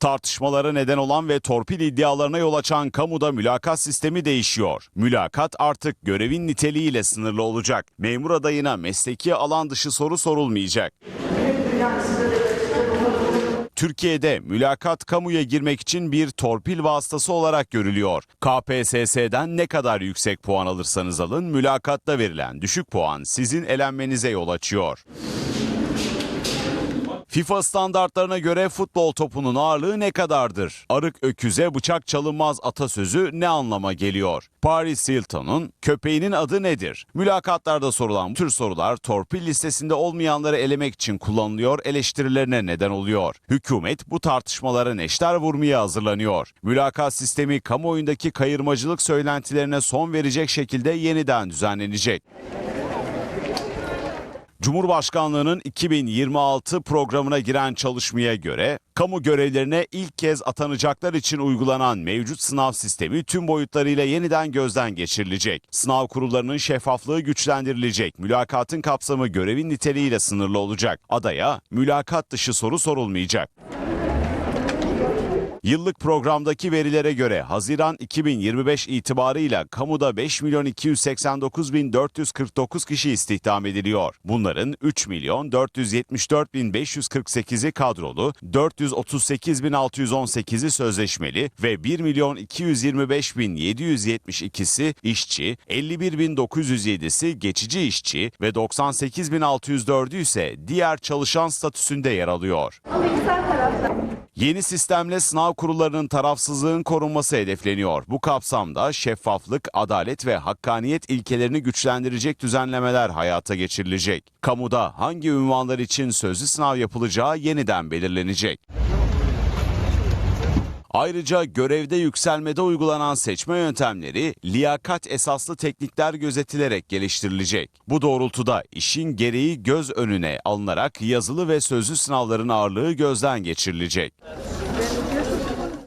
Tartışmalara neden olan ve torpil iddialarına yol açan kamuda mülakat sistemi değişiyor. Mülakat artık görevin niteliğiyle sınırlı olacak. Memur adayına mesleki alan dışı soru sorulmayacak. Türkiye'de mülakat kamuya girmek için bir torpil vasıtası olarak görülüyor. KPSS'den ne kadar yüksek puan alırsanız alın mülakatta verilen düşük puan sizin elenmenize yol açıyor. FIFA standartlarına göre futbol topunun ağırlığı ne kadardır? Arık öküze bıçak çalınmaz atasözü ne anlama geliyor? Paris Hilton'un köpeğinin adı nedir? Mülakatlarda sorulan bu tür sorular torpil listesinde olmayanları elemek için kullanılıyor, eleştirilerine neden oluyor. Hükümet bu tartışmalara neşter vurmaya hazırlanıyor. Mülakat sistemi kamuoyundaki kayırmacılık söylentilerine son verecek şekilde yeniden düzenlenecek. Cumhurbaşkanlığının 2026 programına giren çalışmaya göre kamu görevlerine ilk kez atanacaklar için uygulanan mevcut sınav sistemi tüm boyutlarıyla yeniden gözden geçirilecek. Sınav kurullarının şeffaflığı güçlendirilecek. Mülakatın kapsamı görevin niteliğiyle sınırlı olacak. Adaya mülakat dışı soru sorulmayacak. Yıllık programdaki verilere göre Haziran 2025 itibarıyla kamuda 5 milyon 289 bin 449 kişi istihdam ediliyor. Bunların 3 milyon 474 bin 548'i kadrolu, 438 bin 618'i sözleşmeli ve 1 milyon 225 bin 772'si işçi, 51 bin 907'si geçici işçi ve 98 bin 604'ü ise diğer çalışan statüsünde yer alıyor. Yeni sistemle sınav kurullarının tarafsızlığın korunması hedefleniyor. Bu kapsamda şeffaflık, adalet ve hakkaniyet ilkelerini güçlendirecek düzenlemeler hayata geçirilecek. Kamuda hangi ünvanlar için sözlü sınav yapılacağı yeniden belirlenecek. Ayrıca görevde yükselmede uygulanan seçme yöntemleri liyakat esaslı teknikler gözetilerek geliştirilecek. Bu doğrultuda işin gereği göz önüne alınarak yazılı ve sözlü sınavların ağırlığı gözden geçirilecek.